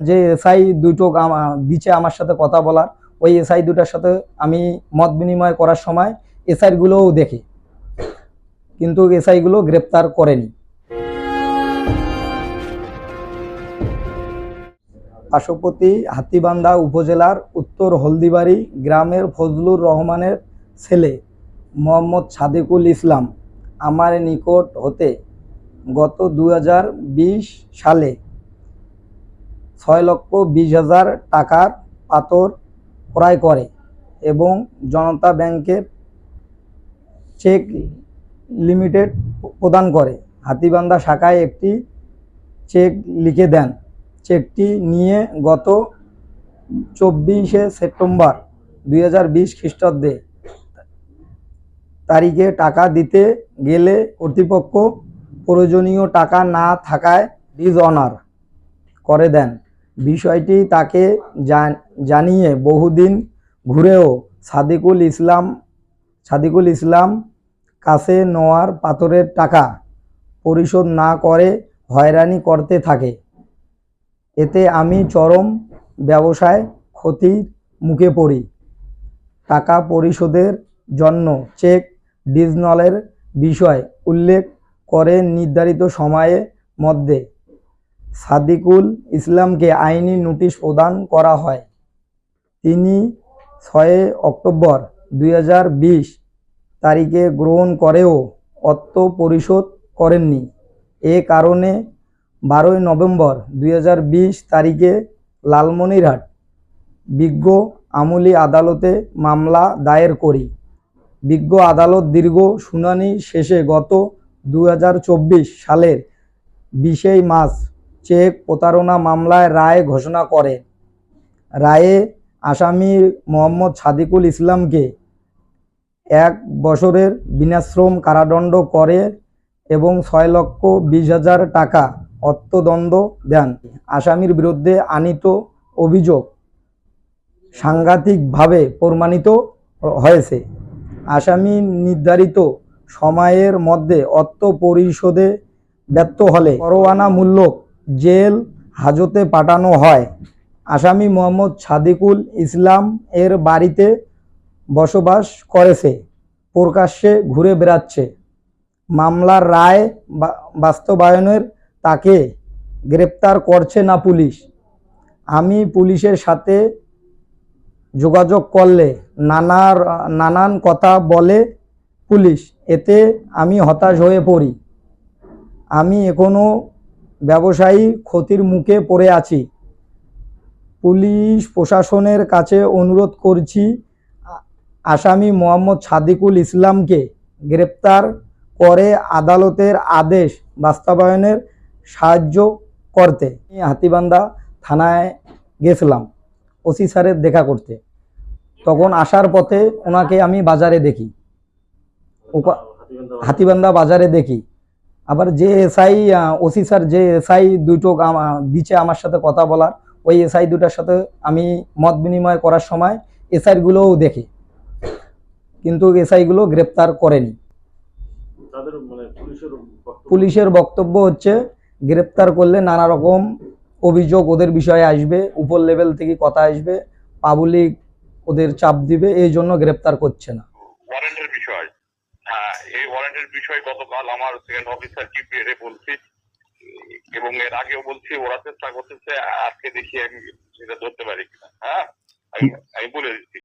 যে এসআই দুটো দিচ্ছে আমার সাথে কথা বলার, ওই এসআই দুটার সাথে আমি মত বিনিময় করার সময় এসআই গুলোও দেখি। কিন্তু এসআই গুলো গ্রেপ্তার করেনি। পার্শ্ববর্তী হাতিবান্ধা উপজেলার উত্তর হলদিবাড়ি গ্রামের ফজলুর রহমানের ছেলে মোহাম্মদ সাদিকুল ইসলাম আমার নিকট হতে গত দু হাজার বিশ সালে ছয় লক্ষ বিশ হাজার টাকার পাথর ক্রয় করে এবং জনতা ব্যাংকের চেক লিমিটেড প্রদান করে। হাতিবান্ধা শাখায় একটি চেক লিখে দেন। চেকটি নিয়ে গত চব্বিশে সেপ্টেম্বর দুই হাজার বিশ খ্রিস্টাব্দে তারিখে টাকা দিতে গেলে কর্তৃপক্ষ প্রয়োজনীয় টাকা না থাকায় ডিজ অনার করে দেন। বিষয়টি তাকে জানিয়ে বহুদিন ঘুরেও সাদিকুল ইসলাম সাদিকুল ইসলাম কাছে নেওয়ার পাথরের টাকা পরিশোধ না করে হয়রানি করতে থাকে। এতে আমি চরম ব্যবসায় ক্ষতির মুখে পড়ি। টাকা পরিশোধের জন্য চেক ডিজনলের বিষয় উল্লেখ করে নির্ধারিত সময়ের মধ্যে সাদিকুল ইসলামকে আইনি নোটিশ প্রদান করা হয়। তিনি ছয় অক্টোবর দুই হাজার বিশ তারিখে গ্রহণ করেও অর্থ পরিশোধ করেননি। এ কারণে বারোই নভেম্বর দুই হাজার বিশ তারিখে লালমনিরহাট বিজ্ঞ আমলি আদালতে মামলা দায়ের করি। বিজ্ঞ আদালত দীর্ঘ শুনানি শেষে গত দু হাজার চব্বিশ সালের বিশেই মাস চেক প্রতারণা মামলায় রায় ঘোষণা করে। রায়ে আসামি মোহাম্মদ সাদিকুল ইসলামকে এক বছরের বিনাশ্রম কারাদণ্ড করে এবং ছয় লক্ষ বিশ হাজার টাকা অর্থদণ্ড দেন। আসামির বিরুদ্ধে আনিত অভিযোগ সাংঘাতিকভাবে প্রমাণিত হয়েছে। আসামি নির্ধারিত সময়ের মধ্যে অর্থ পরিশোধে ব্যর্থ হলে পরোয়ানামূলক জেল হাজতে পাঠানো হয়। আসামি মোহাম্মদ সাদিকুল ইসলাম এর বাড়িতে বসবাস করেছে। প্রকাশ্যে ঘুরে বেড়াচ্ছে। মামলার রায় বাস্তবায়নের তাকে গ্রেপ্তার করছে না পুলিশ। আমি পুলিশের সাথে যোগাযোগ করলে নানার নানান কথা বলে পুলিশ। এতে আমি হতাশ হয়ে পড়ি। আমি এখনও ব্যবসায়ী ক্ষতির মুখে পড়ে আছি। পুলিশ প্রশাসনের কাছে অনুরোধ করছি, আসামি মোহাম্মদ সাদিকুল ইসলামকে গ্রেপ্তার করে আদালতের আদেশ বাস্তবায়নের সাহায্য করতে। হাতিবান্ধা থানায় গেছিলাম, ওসি স্যারের দেখা করতে। তখন আসার পথে ওনাকে আমি বাজারে দেখি। হাতিবান্ধা বাজারে দেখি। আবার যে এসআই ওসি স্যার যে এসআই দুটো দিচ্ছে আমার সাথে কথা বলার ওই এসআই দুটার সাথে আমি মত বিনিময় করার সময় এসআই গুলোও দেখি। কিন্তু এসআই গুলো গ্রেপ্তার করেনি। মানে পুলিশের বক্তব্য? হচ্ছে গ্রেপ্তার করলে নানা রকম অভিযোগ ওদের বিষয়ে আসবে উপর লেভেল থেকে কথা আসবে পাবলিক ওদের চাপ দিবে এই জন্য গ্রেপ্তার করছে না। ওয়ারেন্টের বিষয় গতকাল আমার সেকেন্ড অফিসার চিফ এ বলছি, এবং এর আগেও বলছি ওরা চেষ্টা করতেছে আজকে দেখি আমি সেটা ধরতে পারি কিনা। হ্যাঁ? আমি বলে দিচ্ছি।